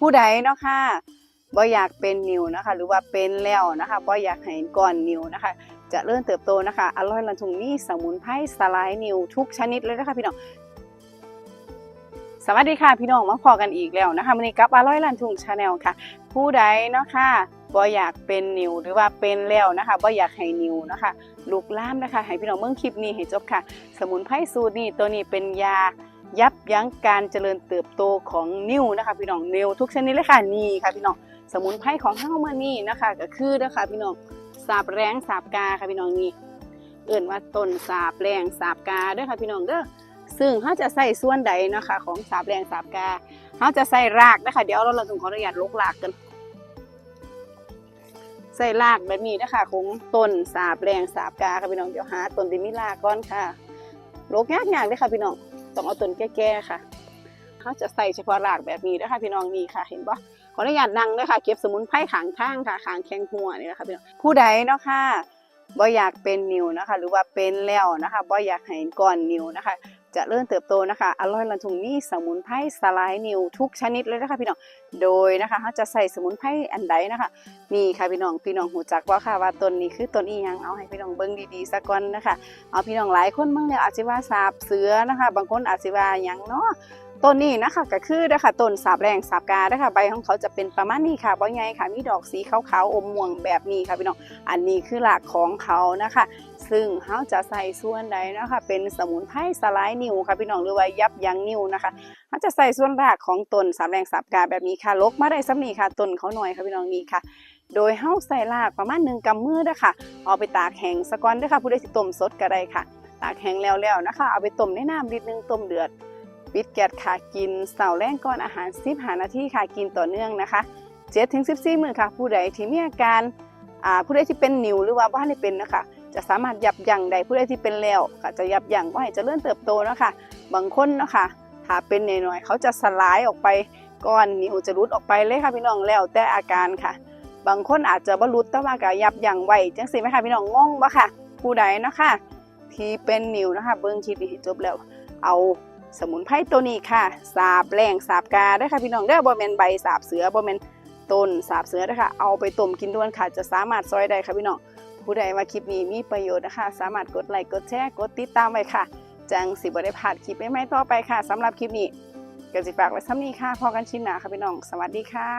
ผู้ใดเนาะค่ะบ่อยากเป็นนิวนะคะ หรือว่าเป็นแล้วนะคะบ่อยากให้ก่อนนิวนะคะจะเริ่มเติบโตนะคะอร่อยลันทุงนี่สมุนไพรสลายนิวทุกชนิดเลยนะคะพี่น้องสวัสดีค่ะพี่น้องมาพอกันอีกแล้วนะคะวันนี้กับอร่อยลันทุงชาแนลค่ะ ผู้ใดเนาะค่ะบ่อยากเป็นนิวหรือว่าเป็นแล้วนะคะบ่อยากให้นิวนะคะลูกล่ามนะคะ ให้พี่น้องเมื่อคลิปนี้ให้จบค่ะ สมุนไพรสูตรนี้ตัวนี้เป็นยา ยับยั้งการเจริญเติบโตของนิ้วนะคะพี่น้องนิ้วทุกชนิดเลยค่ะนี่ค่ะพี่น้องสมุนไพรของเฮามื่อนี้นะคะก็คือนะคะพี่น้องสาบแรงสาบกาค่ะพี่น้องนี่เอื่นว่าต้นสาบแรงสาบกาด้อค่ะพี่น้องเด้อซึ่งเขาจะใส่ส่วนใดนะคะ ของสาบแรงสาบกาเขาจะใส่รากนะคะเดี๋ยวเราเราต้องขออนุญาตลกรากกันใส่รากแบบนี้นะคะของต้นสาบแรงสาบกาค่ะพี่น้องเดี๋ยวหาต้นที่มีรากก่อนค่ะโลกยากๆเลยค่ะพี่น้อง ต้องเอาต้นแก่ๆค่ะเขาจะใส่เฉพาะรากแบบนี้นะคะพี่น้องนี่ค่ะ เห็นปะขออนุญาตนั่งด้วยค่ะ เก็บสมุนไพรขางทางค่ะขางแข้งหัวนี่นะคะพี่น้องผู้ใดเนาะค่ะ บ่อยากเป็นนิวนะคะ หรือว่าเป็นแล้วนะคะบ่อยากให้ก่อนนิวนะคะจะเริ่มเติบโตนะคะ อร่อยลันทุงนี่สมุนไพรสลายนิวทุกชนิดเลยนะคะพี่น้อง โดยนะคะเขาจะใส่สมุนไพรอันใดนะคะ นี่ค่ะพี่น้อง พี่น้องหูจักว่าค่ะว่าต้นนี้คือต้นอีหยัง เอาให้พี่น้องเบิ่งดีๆสักก่อนนะคะ เอาพี่น้องหลายคนเบิ่งแล้วอาจสิว่าสาบเสือนะคะ บางคนอาจสิว่าหยังเนาะ ต้นนี้นะคะก็คือนะคะต้นสาบแรงสาบกานะคะใบของเขาจะเป็นประมาณนี้ค่ะใบใหญ่ค่ะ มีดอกสีขาวๆอมม่วงแบบนี้ค่ะพี่น้องอันนี้คือหลักของเขานะคะ ซึ่งเขาจะใส่ส่วนใดนะคะ เป็นสมุนไพรสลายนิ้วค่ะพี่น้องหรือว่ายับยั้งนิ้วนะคะเขาจะใส่ส่วนรากของต้นสาบแรงสาบกาแบบนี้ค่ะลกมาได้ซ้ำนี้ค่ะต้นเขาหน่อยค่ะพี่น้องนี่ค่ะโดยเฮาใส่รากประมาณหนึ่งกำมือเด้อค่ะเอาไปตากแห้งสะก่อนเด้อค่ะผู้ใดสิต้มสดก็ได้ค่ะ ตากแห้งแล้วๆนะคะ เอาไปต้มในน้ำนิดนึงต้มเดือด ปิดแก๊สค่ะกินเสาแรงก่อนอาหาร10หานาทีค่ะกินต่อเนื่องนะคะ7ถึง14มื้อค่ะ ผู้ใดที่มีอาการอ่าผู้ใดที่เป็นนิวหรือว่าบ้านได้เป็นนะคะจะสามารถยับยั้งได้ผู้ใดที่เป็นแล้วก็จะยับยั้งว่าให้เจริญเติบโตนะคะบางคนนะคะถ้าเป็นหน่อยๆเขาจะสลายออกไปก้อนนิวจะรุดออกไปเลยค่ะพี่น้องแล้วแต่อาการค่ะ บางคนอาจจะบรรลุแต่ว่าก็ยับยั้งไว้จังสิไหมคะพี่น้องงงบ่ค่ะ ผู้ใดนะคะที่เป็นนิวนะคะ เบิ่งคลิปนี้จบแล้วเอา สมุนไพรตัวนี้ค่ะ สาบแรงสาบกาได้ค่ะพี่น้องได้อบ่แมนใบสาบเสือบ่แมนต้นสาบเสือเด้ค่ะเอาไปต้มกินด้วนค่ะ จะสามารถซอยได้ค่ะพี่น้องผู้ใดว่าคลิปนี้มีประโยชน์นะคะ สามารถกดไลค์กดแชร์กดติดตามไว้ค่ะ จังสิบได้ผ่าดคลิปไม่ไม่ต่อไปค่ะสำหรับคลิปนี้ก็สิฝากไว้ซ้ำนี้ค่ะพอกันชิมหนาค่ะพี่น้อง สวัสดีค่ะ